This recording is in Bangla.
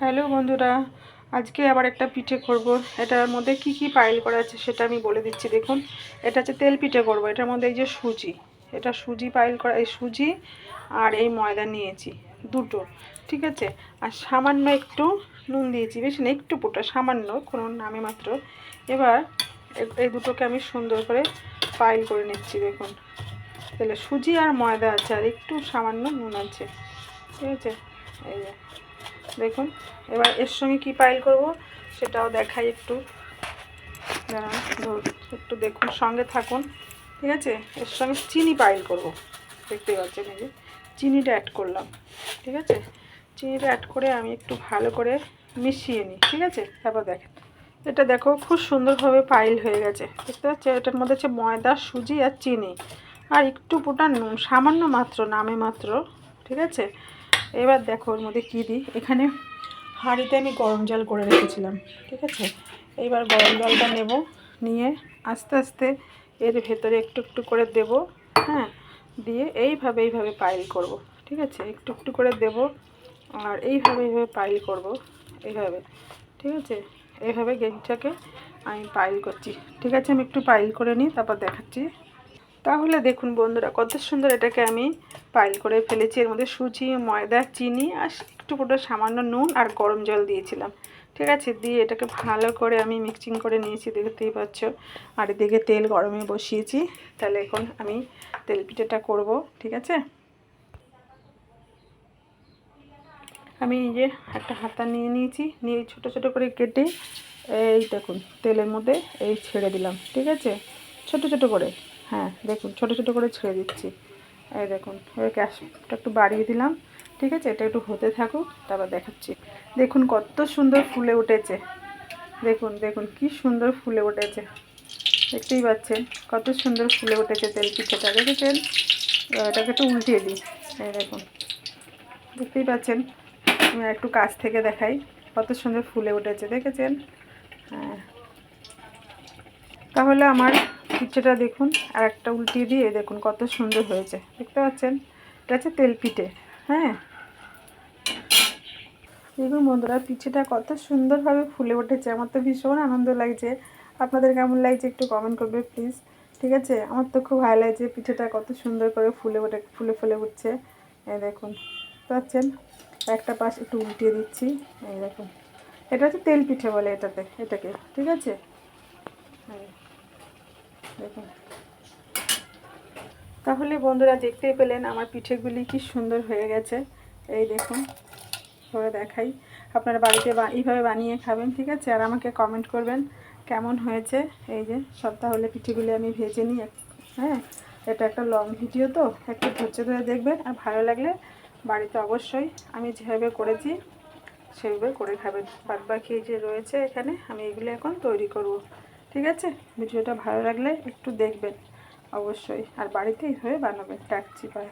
হ্যালো বন্ধুরা, আজকে আবার একটা পিঠে করব। এটার মধ্যে কি কি পাইল করা আছে সেটা আমি বলে দিচ্ছি, দেখুন। এটা হচ্ছে তেল পিঠে করব, এটার মধ্যে এই যে সুজি, এটা সুজি পাইল করা, এই সুজি আর এই ময়দা নিয়েছি, দুটো, ঠিক আছে? আর সামান্য একটু নুন দিয়েছি, বেশি না একটু পোটা সামান্য, কোনো নামে মাত্র। এবার এই দুটোকে আমি সুন্দর করে পাইল করে নিচ্ছি, দেখুন। তাহলে সুজি আর ময়দা আছে, আর একটু সামান্য নুন আছে, ঠিক আছে? এই দেখুন এবার এর সঙ্গে কি পাইল করব সেটাও দেখাই একটু। দাঁড়ান, একটু দেখুন সঙ্গে থাকুন ঠিক আছে? এর সঙ্গে চিনি পাইল করব। দেখতে পাচ্ছেন এই যে চিনিটা অ্যাড করলাম ঠিক আছে? চিনিটা অ্যাড করে আমি একটু ভালো করে মিশিয়ে নিই ঠিক আছে? তারপর দেখেন এটা দেখো খুব সুন্দরভাবে পাইল হয়ে গেছে দেখতে পাচ্ছ এটার মধ্যে হচ্ছে ময়দা সুজি আর চিনি। আর একটু পোটা নুন সামান্য মাত্র নামে মাত্র ঠিক আছে? এবার দেখো ওর মধ্যে কী দিই? এখানে হাঁড়িতে আমি গরম জল করে রেখেছিলাম, ঠিক আছে? এইবার গরম জলটা নেব, নিয়ে আস্তে আস্তে এর ভেতরে একটু একটু করে দেব হ্যাঁ? দিয়ে এইভাবে এইভাবে পাইল করব, ঠিক আছে? একটু একটু করে দেব, আর এইভাবে এইভাবে পাইল করব, এইভাবে, ঠিক আছে? এইভাবে গেঞ্জিটাকে আমি পাইল করছি, ঠিক আছে? আমি একটু পাইল করে নিই, তারপর দেখাচ্ছি। তাহলে দেখুন বন্ধুরা, কত সুন্দর এটাকে আমি পাইল করে ফেলেছি। এর মধ্যে সুজি, ময়দা, চিনি আর একটু পুরো সামান্য নুন আর গরম জল দিয়েছিলাম। ঠিক আছে, দিয়ে এটাকে ভালো করে আমি মিক্সিং করে নিয়েছি, দেখতেই পাচ্ছ। আর এদিকে তেল গরমে বসিয়েছি, তাহলে এখন আমি তেল পিঠেটা করব, ঠিক আছে? আমি এই যে একটা হাতা নিয়ে নিয়েছি, নিয়ে ছোট ছোট করে কেটে এই দেখুন, তেলের মধ্যে এই ছেড়ে দিলাম, ঠিক আছে? ছোট ছোট করে। হ্যাঁ দেখুন, ছোটো ছোটো করে ছেড়ে দিচ্ছি। এই দেখুন, এবার গ্যাসটা একটু বাড়িয়ে দিলাম, ঠিক আছে? এটা একটু হতে থাকুক, তারপর দেখাচ্ছি। দেখুন, কত সুন্দর ফুলে উঠেছে। দেখুন দেখুন, কি সুন্দর ফুলে উঠেছে। দেখতেই পাচ্ছেন, কত সুন্দর ফুলে উঠেছে তেল পিঠেটা, দেখেছেন? এটাকে একটু উল্টিয়ে দিই। এই দেখুন, দেখতেই পাচ্ছেন? আমি একটু কাছ থেকে দেখাই, কত সুন্দর ফুলে উঠেছে, দেখেছেন? হ্যাঁ। তাহলে আমার পিঠেটা দেখুন আর একটা উল্টিয়ে দিয়ে দেখুন কত সুন্দর হয়েছে। দেখতে পাচ্ছেন? এটা হচ্ছে তেল পিঠে হ্যাঁ? দেখুন বন্ধুরা পিঠেটা কত সুন্দরভাবে ফুলে উঠেছে। আমার তো ভীষণ আনন্দ লাগছে। আপনাদের কেমন লাগছে একটু কমেন্ট করবে প্লিজ ঠিক আছে? আমার তো খুব ভালো লাগছে পিঠেটা কত সুন্দর করে ফুলে ওঠে ফুলে ফুলে উঠছে। এই দেখুন পারছেন একটা পাশ একটু উল্টিয়ে দিচ্ছি। এই দেখুন এটা হচ্ছে তেল পিঠে বলে এটাতে এটাকে। ঠিক আছে? এই, দেখুন। তাহলে বন্ধুরা দেখতেই পেলেন আমার পিঠেগুলি কি সুন্দর হয়ে গেছে। এই দেখুন করে দেখাই। আপনারা বাড়িতে এইভাবে বানিয়ে খাবেন, ঠিক আছে? আর আমাকে কমেন্ট করবেন কেমন হয়েছে। এই যে, সব তাহলে পিঠেগুলি আমি ভেজে নিই। হ্যাঁ এটা একটা লং ভিডিও তো, একটু ধৈর্য ধরে দেখবেন। আর ভালো লাগলে বাড়িতে অবশ্যই আমি যেভাবে করেছি, সেভাবে করে খাবেন। বাদ বাকি যে রয়েছে এখানে, আমি এগুলো এখন তৈরি করব। ঠিক আছে? ভিডিওটা ভালো লাগলে একটু দেখবেন অবশ্যই। আর বাড়িতেই হয়ে বানাবেন রাখছি পায়